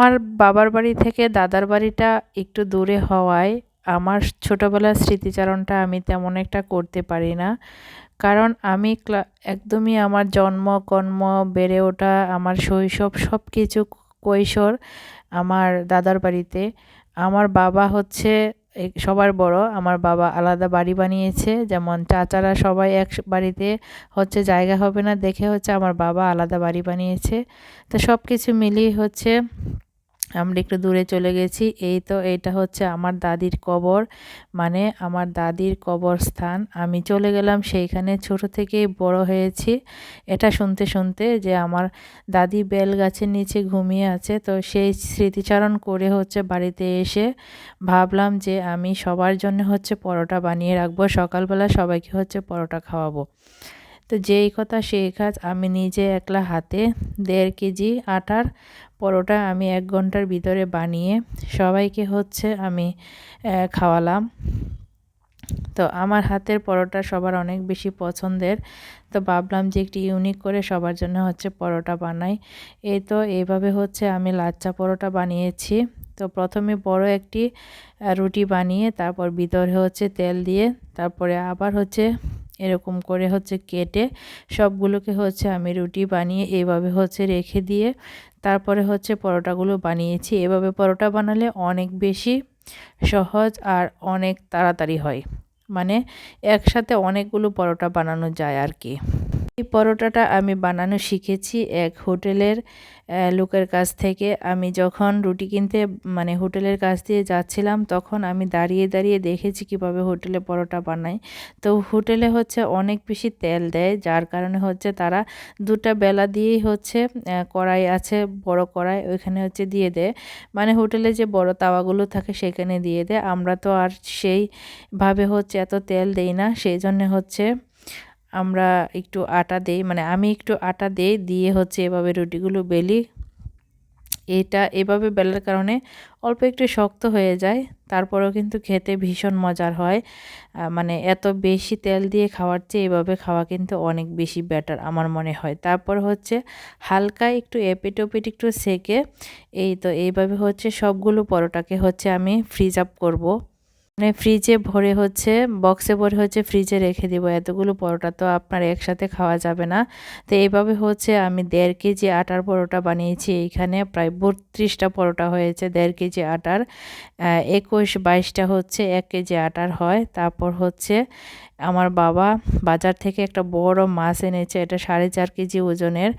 আমার বাবার বাড়ি থেকে দাদার বাড়িটা একটু দূরে হওয়ায় আমার ছোটোবেলার স্মৃতিচারণটা আমি তেমন একটা করতে পারি না। কারণ আমি একদমই আমার জন্ম, কর্ম, বেড়ে ওঠা, আমার শৈশব সব কিছু কৈশোর আমার দাদার বাড়িতে। আমার বাবা হচ্ছে সবার বড়। আমার বাবা আলাদা বাড়ি বানিয়েছে। যেমন চাচারা সবাই এক বাড়িতে হচ্ছে জায়গা হবে না দেখে হচ্ছে আমার বাবা আলাদা বাড়ি বানিয়েছে। তো সব কিছু মিলিয়ে হচ্ছে আমরা একটু দূরে চলে গেছি। এই তো এটা হচ্ছে আমার দাদির কবর। মানে আমার দাদির কবরস্থান। আমি চলে গেলাম সেইখানে ছোট থেকেই বড় হয়েছি। এটা শুনতে শুনতে যে আমার দাদি বেল গাছের নিচে ঘুমিয়ে আছে, তো সেই স্মৃতিচারণ করে হচ্ছে বাড়িতে এসে ভাবলাম যে আমি সবার জন্য হচ্ছে পরোটা বানিয়ে রাখব। সকালবেলা সবাইকে হচ্ছে পরোটা খাওয়াবো। তো যেই কথা সেই কাজ আমি নিজে একলা হাতে দেড় কেজি আটার পরোটা আমি এক ঘণ্টার ভিতরে বানিয়ে সবাইকে হচ্ছে আমি খাওয়ালাম। তো আমার হাতের পরোটা সবার অনেক বেশি পছন্দের। তো ভাবলাম যে একটি ইউনিক করে সবার জন্য হচ্ছে পরোটা বানাই। এই তো এইভাবে হচ্ছে আমি লাচ্চা পরোটা বানিয়েছি। তো প্রথমে বড় একটি রুটি বানিয়ে তারপর ভিতরে হচ্ছে তেল দিয়ে তারপরে আবার হচ্ছে এরকম করে হচ্ছে কেটে সবগুলোকে হচ্ছে আমি রুটি বানিয়ে এভাবে হচ্ছে রেখে দিয়ে তারপরে হচ্ছে পরোটাগুলো বানিয়েছি। এভাবে পরোটা বানালে অনেক বেশি সহজ আর অনেক তাড়াতাড়ি হয়। মানে একসাথে অনেকগুলো পরোটা বানানো যায় আর কি। এই পরোটাটা আমি বানানো শিখেছি এক হোটেলের লোকের কাছ থেকে। আমি যখন রুটি কিনতে মানে হোটেলের কাছ দিয়ে যাচ্ছিলাম, তখন আমি দাঁড়িয়ে দাঁড়িয়ে দেখেছি কীভাবে হোটেলে পরোটা বানায়। তো হোটেলে হচ্ছে অনেক বেশি তেল দেয়, যার কারণে হচ্ছে তারা দুটা বেলা দিয়েই হচ্ছে কড়াই আছে, বড় কড়াই, ওইখানে হচ্ছে দিয়ে দেয়। মানে হোটেলে যে বড় তাওয়াগুলো থাকে, সেখানে দিয়ে দেয়। আমরা তো আর সেইভাবে হচ্ছে এত তেল দেই না, সেই জন্যে হচ্ছে আমরা একটু আটা দেই মানে আমি একটু আটা দেই, দিয়ে হচ্ছে এভাবে রুটিগুলো বেলি। এটা এভাবে বেলার কারণে অল্প একটু শক্ত হয়ে যায়, তারপরেও কিন্তু খেতে ভীষণ মজার হয়। মানে এত বেশি তেল দিয়ে খাওয়ার চেয়ে এভাবে খাওয়া কিন্তু অনেক বেশি বেটার আমার মনে হয়। তারপর হচ্ছে হালকা একটু এপিট ওপিট একটু সেকে, এই তো এইভাবে হচ্ছে সবগুলো পরোটাকে হচ্ছে আমি ফ্রিজ আপ করব। মানে ফ্রিজে ভরে হচ্ছে বক্সে ভরে হচ্ছে ফ্রিজে রেখে দিব। এতগুলো পরোটা তো আপনার একসাথে খাওয়া যাবে না। তো এইভাবে হচ্ছে আমি দেড় কেজি আটার পরোটা বানিয়েছি। এইখানে প্রায় বত্রিশটা পরোটা হয়েছে দেড় কেজি আটার। একুশ বাইশটা হচ্ছে এক কেজি আটার হয়। তারপর হচ্ছে আমার বাবা বাজার থেকে একটা বড় মাছ এনেছে, এটা সাড়ে চার কেজি ওজনের।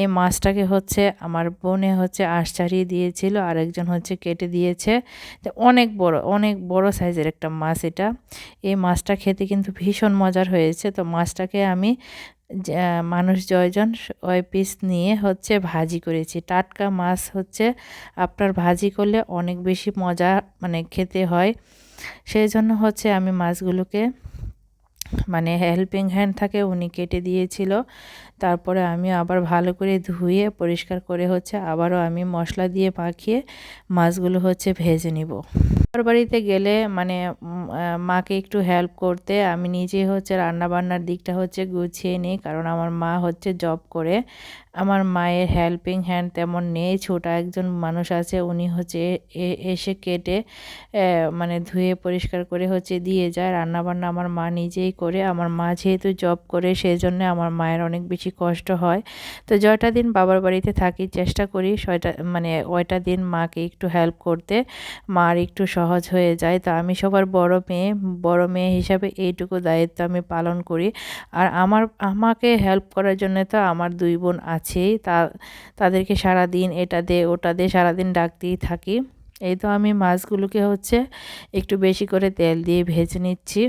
এই মাছটাকে হচ্ছে আমার বোনে হচ্ছে আঁশ ছাড়িয়ে দিয়েছিল, আরেকজন হচ্ছে কেটে দিয়েছে। অনেক বড় অনেক বড় সাইজের একটা মাছ এটা। এই মাছটা খেতে কিন্তু ভীষণ মজার হয়েছে। তো মাছটাকে আমি মানুষ জয়জন ওই পিস নিয়ে হচ্ছে ভাজি করেছি। টাটকা মাছ হচ্ছে আপনার ভাজি করলে অনেক বেশি মজা মানে খেতে হয়। সেই জন্য হচ্ছে আমি মাছগুলোকে মানে হেল্পিং হ্যান্ড থাকে উনি কেটে দিয়েছিল। তারপরে আমি আবার ভালো করে ধুয়ে পরিষ্কার করে হচ্ছে আবারও আমি মশলা দিয়ে মাখিয়ে মাছগুলো হচ্ছে ভেজে নিব। বাড়িতে গেলে মানে মাকে একটু হেল্প করতে আমি নিজে হচ্ছে রান্না বান্নার দিকটা হচ্ছে গুছিয়ে নিই, কারণ আমার মা হচ্ছে জব করে। আমার মায়ের হেল্পিং হ্যান্ড তেমন নেই, ছোটা একজন মানুষ আছে, উনি হচ্ছে এসে কেটে মানে ধুয়ে পরিষ্কার করে হচ্ছে দিয়ে যায়। রান্নাবান্না আমার মা নিজেই করে, আমার মা যেহেতু জব করে সেই জন্য আমার মায়ের অনেক বেশি কষ্ট হয়। তো জয়টা দিন বাবার বাড়িতে থাকি, চেষ্টা করি ছয়টা মানে ওইটা দিন মাকে একটু হেল্প করতে, মার একটু সহজ হয়ে যায়। তো আমি সবার বড় মেয়ে বড় মেয়ে হিসাবে এইটুকু দায়িত্ব আমি পালন করি। আর আমার, আমাকে হেল্প করার জন্য তো আমার দুই বোন আছেই তা, তাদেরকে সারা দিন এটা দে, ওটা দে, সারাদিন ডাকতেই থাকি। এই তো আমি মাছগুলোকে হচ্ছে একটু বেশি করে তেল দিয়ে ভেজে নিচ্ছি।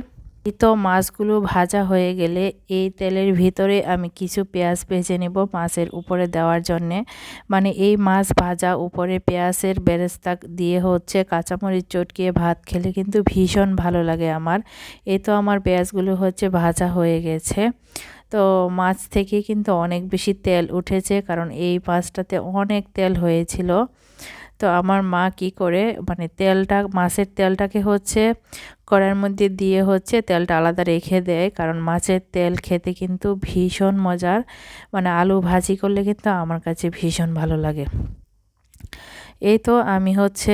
তো মাছগুলো ভাজা হয়ে গেলে এই তেলের ভিতরে আমি কিছু পেঁয়াজ ভেজে নেব মাছের উপরে দেওয়ার জন্যে। মানে এই মাছ ভাজা উপরে পেঁয়াজের বেরেস্তা দিয়ে হচ্ছে কাঁচামরিচ চটকিয়ে ভাত খেলে কিন্তু ভীষণ ভালো লাগে আমার। এই তো আমার পেঁয়াজগুলো হচ্ছে ভাজা হয়ে গেছে। তো মাছ থেকে কিন্তু অনেক বেশি তেল উঠেছে, কারণ এই মাছটাতে অনেক তেল হয়েছিল। তো আমার মা কি করে মানে তেলটা, মাছের তেলটাকে হচ্ছে কড়াইয়ের মধ্যে দিয়ে হচ্ছে তেলটা আলাদা রেখে দেয়, কারণ মাছের তেল খেতে কিন্তু ভীষণ মজার। মানে আলু ভাজি করলে কিন্তু আমার কাছে ভীষণ ভালো লাগে। এই তো আমি হচ্ছে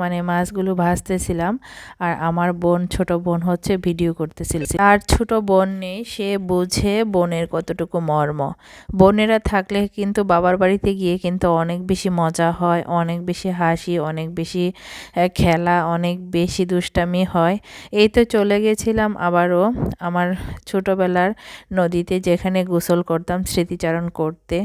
মানে মাছগুলো ভাজতেছিলাম আর আমার বোন, ছোট বোন হচ্ছে ভিডিও করতেছিল। আর ছোট বোন নেই, সে বুঝে বোনের কতটুকু মর্ম। বোনেরা থাকলে কিন্তু বাবার বাড়িতে গিয়ে কিন্তু অনেক বেশি মজা হয়, অনেক বেশি হাসি, অনেক বেশি খেলা, অনেক বেশি দুষ্টামি হয়। এই তো চলে গেছিলাম আবারও আমার ছোটোবেলার নদীতে যেখানে গোসল করতাম, স্মৃতিচারণ করতে।